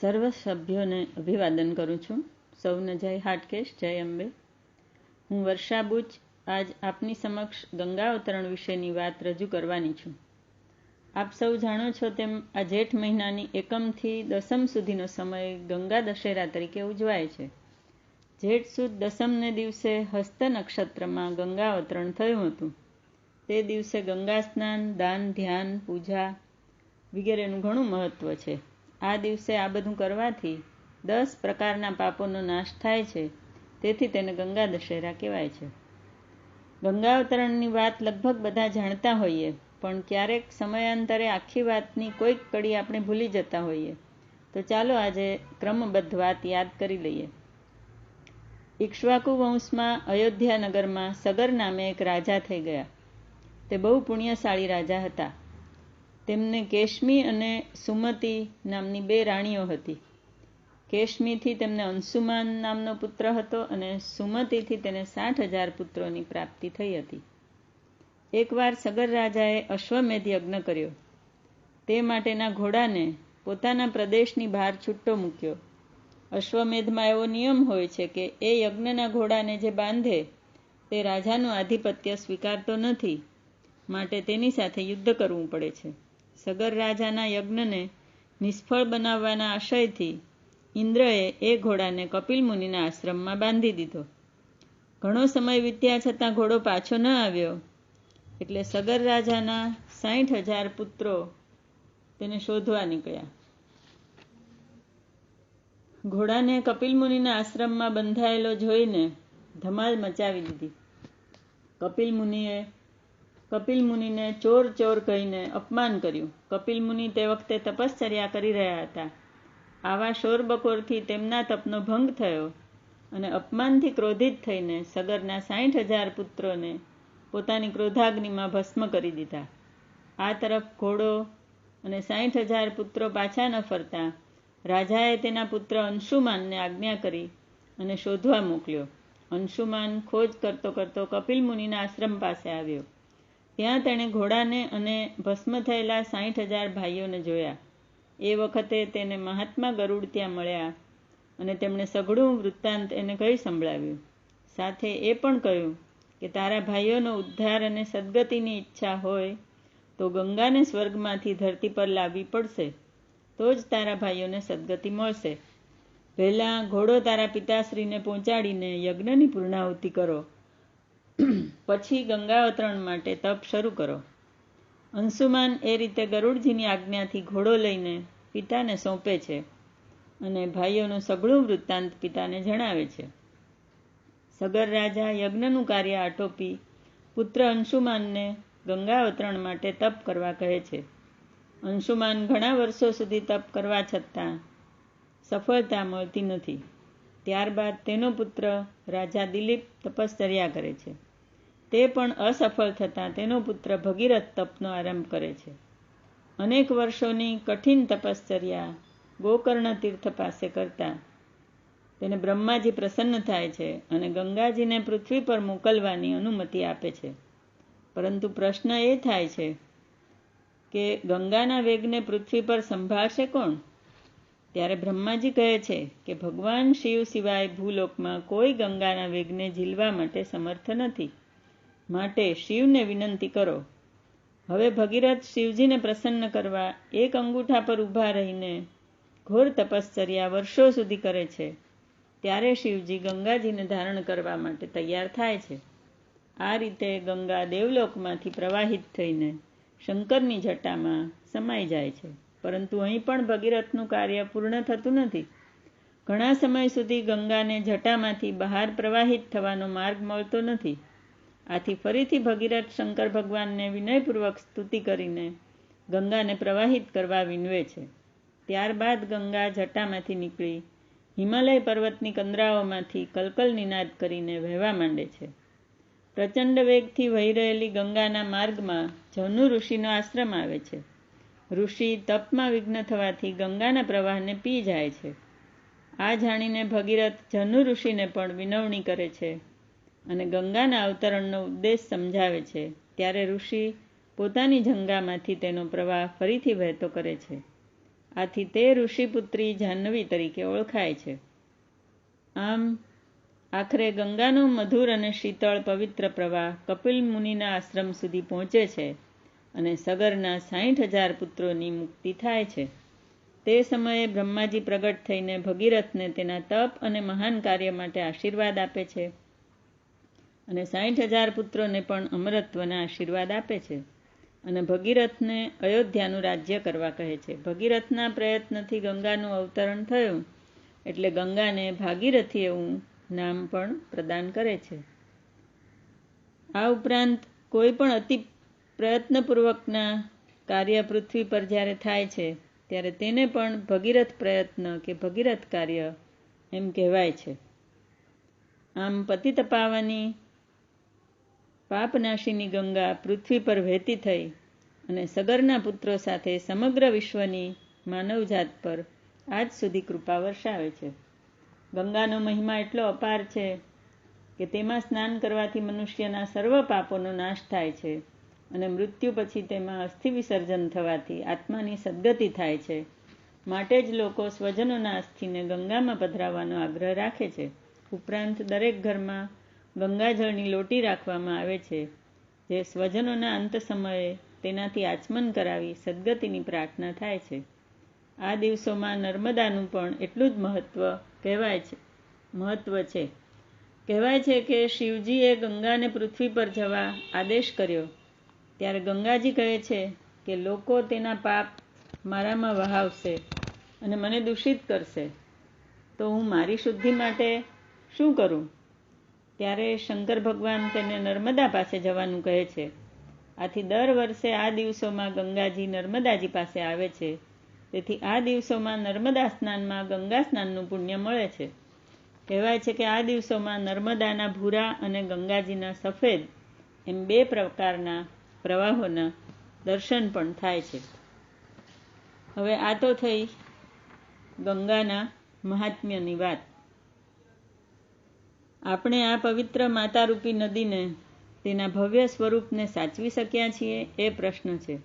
સર્વ સભ્યોને અભિવાદન કરું છું. સૌને જય હાટકેશ, જય અંબે. હું વર્ષા બુચ આજ આપની સમક્ષ ગંગા અવતરણ વિશેની વાત રજૂ કરવાની છું. આપ સૌ જાણો છો તેમ આ જેઠ મહિનાની એકમથી દસમ સુધીનો સમય ગંગા દશેરા તરીકે ઉજવાય છે. જેઠ સુદ દસમને દિવસે હસ્ત નક્ષત્રમાં ગંગા અવતરણ થયું હતું. તે દિવસે ગંગા સ્નાન, દાન, ધ્યાન, પૂજા વગેરેનું ઘણું મહત્વ છે. આ દિવસે આ બધું કરવાથી દસ પ્રકારના પાપોનો નાશ થાય છે. તેથી તેને ગંગા દશેરા કહેવાય છે. ગંગા અવતરણની વાત લગભગ બધા જાણતા હોઈએ, પણ ક્યારેક સમયાંતરે આખી વાતની કોઈક કડી આપણે ભૂલી જતા હોઈએ. તો ચાલો આજે ક્રમબદ્ધ વાત યાદ કરી લઈએ. ઇક્ષ્વાકુ વંશમાં અયોધ્યા નગરમાં સગર નામે એક રાજા થઈ ગયા. તે બહુ પુણ્યશાળી રાજા હતા. તેમને કેશમી અને સુમતી નામની બે રાણીઓ હતી. કેશમીથી તેમને અંશુમાન નામનો પુત્ર હતો અને સુમતીથી તેને સાઠ હજાર પુત્રોની પ્રાપ્તિ થઈ હતી. એકવાર સગર રાજાએ અશ્વમેધ યજ્ઞ કર્યો. તે માટેના ઘોડાને પોતાના પ્રદેશની બહાર છૂટો મૂક્યો. અશ્વમેધમાં એવો નિયમ હોય છે કે એ યજ્ઞના ઘોડાને જે બાંધે, તે રાજાનું આધિપત્ય સ્વીકારતો નથી, માટે તેની સાથે યુદ્ધ કરવું પડે છે. સગર રાજાના યજ્ઞને નિષ્ફળ બનાવવાના આશયથી ઇન્દ્રએ એ ઘોડાને કપિલ મુનિના આશ્રમમાં બાંધી દીધો. ઘણો સમય વીત્યા છતાં ઘોડો પાછો ન આવ્યો. એટલે સગર રાજાના સાઠ હજાર પુત્રો તેને શોધવા નીકળ્યા. ઘોડાને કપિલ મુનિના આશ્રમમાં બંધાયેલો જોઈને ધમાલ મચાવી દીધી. કપિલ મુનિએ કપિલ મુનિને ચોર ચોર કહીને અપમાન કર્યું. કપિલ મુનિ તે વખતે તપશ્ચર્યા કરી રહ્યા હતા. આવા શોરબકોરથી તેમના તપનો ભંગ થયો અને અપમાનથી ક્રોધિત થઈને સગરના સાઠ હજાર પુત્રોને પોતાની ક્રોધાગ્નિમાં ભસ્મ કરી દીધા. આ તરફ ઘોડો અને સાઠ હજાર પુત્રો પાછા ન ફરતા રાજાએ તેના પુત્ર અંશુમાનને આજ્ઞા કરી અને શોધવા મોકલ્યો. અંશુમાન ખોજ કરતો કરતો કપિલ મુનિના આશ્રમ પાસે આવ્યો. ત્યાં તેણે ઘોડાને અને ભસ્મ થયેલા સાઠ હજાર ભાઈઓને જોયા. એ વખતે તેને મહાત્મા ગરુડ ત્યાં મળ્યા અને તેમણે સઘળું વૃત્તાંત એને કહી સંભળાવ્યું. સાથે એ પણ કહ્યું કે, તારા ભાઈઓનો ઉદ્ધાર અને સદગતિની ઈચ્છા હોય તો ગંગાને સ્વર્ગમાંથી ધરતી પર લાવવી પડશે. તો જ તારા ભાઈઓને સદગતિ મળશે. પહેલાં ઘોડો તારા પિતાશ્રીને પહોંચાડીને યજ્ઞની પૂર્ણાહુતિ કરો. પછી ગંગા અવતરણ માટે તપ શરૂ કરો. અંશુમાન એ રીતે ગરુડજીની આજ્ઞાથી ઘોડો લઈને પિતાને સોંપે છે અને ભાઈઓનું સઘળું વૃત્તાંત પિતાને જણાવે છે. સગર રાજા યજ્ઞનું કાર્ય આટોપી પુત્ર અંશુમાનને ગંગા અવતરણ માટે તપ કરવા કહે છે. અંશુમાન ઘણા વર્ષો સુધી તપ કરવા છતાં સફળતા મળતી નથી. ત્યારબાદ તેનો પુત્ર રાજા દિલીપ તપશ્ચર્યા કરે છે. તે પણ અસફળ થતાં તેનો પુત્ર ભગીરથ તપનો આરંભ કરે છે. અનેક વર્ષોની કઠિન તપશ્ચર્યા ગોકર્ણ તીર્થ પાસે કરતા તેને બ્રહ્માજી પ્રસન્ન થાય છે અને ગંગાજીને પૃથ્વી પર મોકલવાની અનુમતિ આપે છે. પરંતુ પ્રશ્ન એ થાય છે કે ગંગાના વેગને પૃથ્વી પર સંભાળશે કોણ? ત્યારે બ્રહ્માજી કહે છે કે ભગવાન શિવ સિવાય ભૂલોકમાં કોઈ ગંગાના વેગને ઝીલવા માટે સમર્થ નથી. માટે શિવને વિનંતી કરો. હવે ભગીરથ શિવજીને પ્રસન્ન કરવા એક અંગૂઠા પર ઊભા રહીને ઘોર તપશ્ચર્યા વર્ષો સુધી કરે છે. ત્યારે શિવજી ગંગાજીને ધારણ કરવા માટે તૈયાર થાય છે. આ રીતે ગંગા દેવલોકમાંથી પ્રવાહિત થઈને શંકરની જટામાં સમાઈ જાય છે. પરંતુ અહીં પણ ભગીરથનું કાર્ય પૂર્ણ થતું નથી. ઘણા સમય સુધી ગંગાને જટામાંથી બહાર પ્રવાહિત થવાનો માર્ગ મળતો નથી. આથી ફરીથી ભગીરથ શંકર ભગવાનને વિનયપૂર્વક સ્તુતિ કરીને ગંગાને પ્રવાહિત કરવા વિનવે છે. ત્યારબાદ ગંગા જટામાંથી નીકળી હિમાલય પર્વતની કંદરાઓમાંથી કલકલ નિનાદ કરીને વહેવા માંડે છે. પ્રચંડ વેગથી વહી રહેલી ગંગાના માર્ગમાં જનુ ઋષિનો આશ્રમ આવે છે. ઋષિ તપમાં વિઘ્ન થવાથી ગંગાના પ્રવાહને પી જાય છે. આ જાણીને ભગીરથ જનુ ઋષિને પણ વિનવણી કરે છે અને ગંગાના અવતરણનો ઉદ્દેશ સમજાવે છે. ત્યારે ઋષિ પોતાની જંગામાંથી તેનો પ્રવાહ ફરીથી વહેતો કરે છે. આથી તે ઋષિપુત્રી જાહ્નવી તરીકે ઓળખાય છે. આમ, આખરે ગંગાનો મધુર અને શીતળ પવિત્ર પ્રવાહ કપિલ મુનિના આશ્રમ સુધી પહોંચે છે. અને સગરના સાઠ હજાર પુત્રોની મુક્તિ થાય છે. તે સમયે બ્રહ્માજી પ્રગટ થઈને ભગીરથને તેના તપ અને મહાન કાર્ય માટે આશીર્વાદ આપે છે. અને સાઠ હજાર પુત્રોને પણ અમરત્વના આશીર્વાદ આપે છે. અને ભગીરથને અયોધ્યાનું રાજ્ય કરવા કહે છે. ભગીરથના પ્રયત્નથી ગંગાનું અવતરણ થયું, એટલે ગંગાને ભાગીરથી એવું નામ પણ પ્રદાન કરે છે. આ ઉપરાંત કોઈ પણ અતિ પ્રયત્નપૂર્વકના કાર્ય પૃથ્વી પર જ્યારે થાય છે, ત્યારે તેને પણ ભગીરથ પ્રયત્ન કે ભગીરથ કાર્ય એમ કહેવાય છે. આમ પતિ તપાવાની પાપનાશીની ગંગા પૃથ્વી પર વહેતી થઈ અને સગરના પુત્રો સાથે સમગ્ર વિશ્વની માનવજાત પર આજ સુધી કૃપા વર્ષાવે છે. ગંગાનો મહિમા એટલો અપાર છે કે તેમાં સ્નાન કરવાથી મનુષ્યના સર્વ પાપોનો નાશ થાય છે. અને મૃત્યુ પછી તેમાં અસ્થિ વિસર્જન થવાથી આત્માની સદગતિ થાય છે. માટે જ લોકો સ્વજનોના અસ્થિને ગંગામાં પધરાવવાનો આગ્રહ રાખે છે. ઉપરાંત દરેક ઘરમાં ગંગાજળની લોટી રાખવામાં આવે છે, જે સ્વજનોના અંત સમયે તેનાથી આચમન કરાવી સદગતિની પ્રાર્થના થાય છે. આ દિવસોમાં નર્મદાનું પણ એટલું જ મહત્વ કહેવાય છે, મહત્વ છે. કહેવાય છે કે શિવજીએ ગંગાને પૃથ્વી પર જવા આદેશ કર્યો. ત્યારે ગંગાજી કહે છે કે લોકો તેના પાપ મારામાં વહાવશે અને મને દૂષિત કરશે. તો હું મારી શુદ્ધિ માટે શું કરું? ત્યારે શંકર ભગવાન તેને નર્મદા પાસે જવાનું કહે છે. આથી દર વર્ષે આ દિવસોમાં ગંગાજી નર્મદાજી પાસે આવે છે. તેથી આ દિવસોમાં નર્મદા સ્નાનમાં ગંગા સ્નાનનું પુણ્ય મળે છે. કહેવાય છે કે આ દિવસોમાં નર્મદાના ભૂરા અને ગંગાજીના સફેદ એમ બે પ્રકારના પ્રવાહોના દર્શન પણ થાય છે. હવે આ તો થઈ ગંગાના મહાત્મ્યની વાત. આપણે આ પવિત્ર માતારૂપી નદીને તેના ભવ્ય સ્વરૂપને સાચવી શક્યા છીએ એ પ્રશ્ન છે.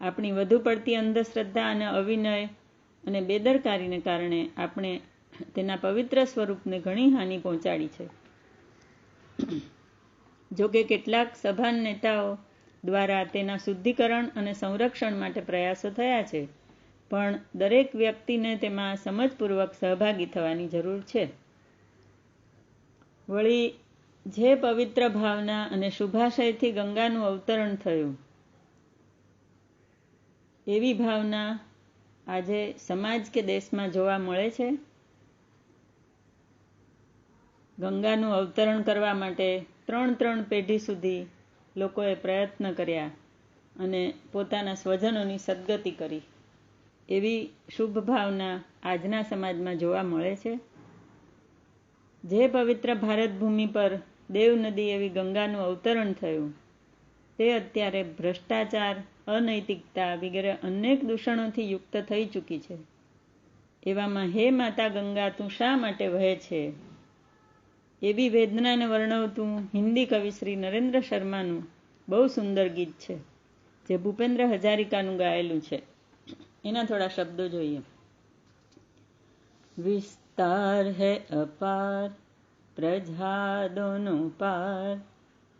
આપણી વધુ પડતી અંધશ્રદ્ધા અને અવિનય અને બેદરકારીને કારણે આપણે તેના પવિત્ર સ્વરૂપને ઘણી હાનિ પહોંચાડી છે. જોકે કેટલાક સભાન નેતાઓ દ્વારા તેના શુદ્ધિકરણ અને સંરક્ષણ માટે પ્રયાસો થયા છે. પણ દરેક વ્યક્તિને તેમાં સમજપૂર્વક સહભાગી થવાની જરૂર છે. વળી, જે પવિત્ર ભાવના અને શુભાશયથી ગંગાનું અવતરણ થયું, એવી ભાવના આજે સમાજ કે દેશમાં જોવા મળે છે? ગંગાનું અવતરણ કરવા માટે ત્રણ ત્રણ પેઢી સુધી લોકોએ પ્રયત્ન કર્યા અને પોતાના સ્વજનોની સદગતિ કરી. એવી શુભ ભાવના આજના સમાજમાં જોવા મળે છે. જે પવિત્ર ભારત ભૂમિ પર દેવ નદી એવી ગંગાનું અવતરણ થયું, તે અત્યારે ભ્રષ્ટાચાર, અનૈતિકતા વગેરે અનેક દૂષણોથી યુક્ત થઈ ચૂકી છે. એવામાં હે માતા ગંગા, તું શા માટે વહે છે? એવી વેદનાને વર્ણવતું હિન્દી કવિ શ્રી નરેન્દ્ર શર્માનું બહુ સુંદર ગીત છે, જે ભૂપેન્દ્ર હજારિકાનું ગાયેલું છે. એના થોડા શબ્દો જોઈએ. વિસ્તાર હે અપાર પ્રજા દોનો પાર,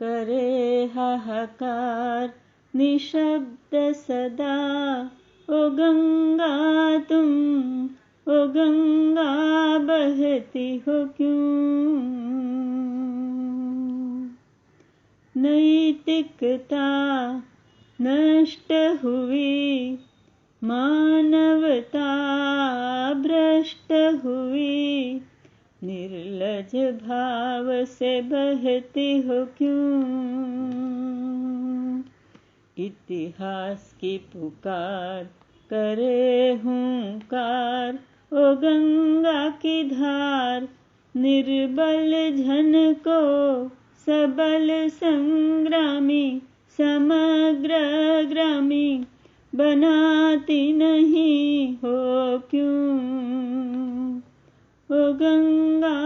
કરે હાહાકાર, નિશબ્દ સદા, ઓ ગંગા તુમ ओ गंगा बहती हो क्यों? नैतिकता नष्ट हुई, मानवता भ्रष्ट हुई। निर्लज भाव से बहती हो क्यों? इतिहास की पुकार करे हूंकार। ओ गंगा की धार, निर्बल जन को सबल संग्रामी, समग्र ग्रामी बनाती नहीं हो क्यों? ओ गंगा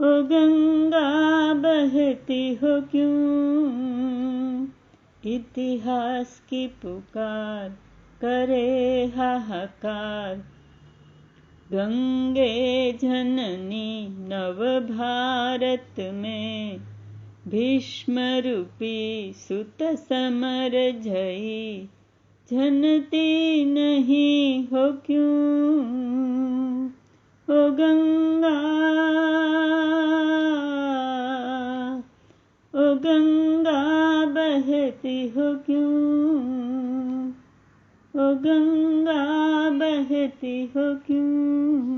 ओ गंगा बहती हो क्यों? इतिहास की पुकार करे हाहाकार। गंगे जननी नव भारत में भीष्म रूपी सुत समर जई जनती नहीं हो क्यों? ओ गंगा। ओ गंगा बहती हो क्यों? ओ गंगा बहती हो क्यों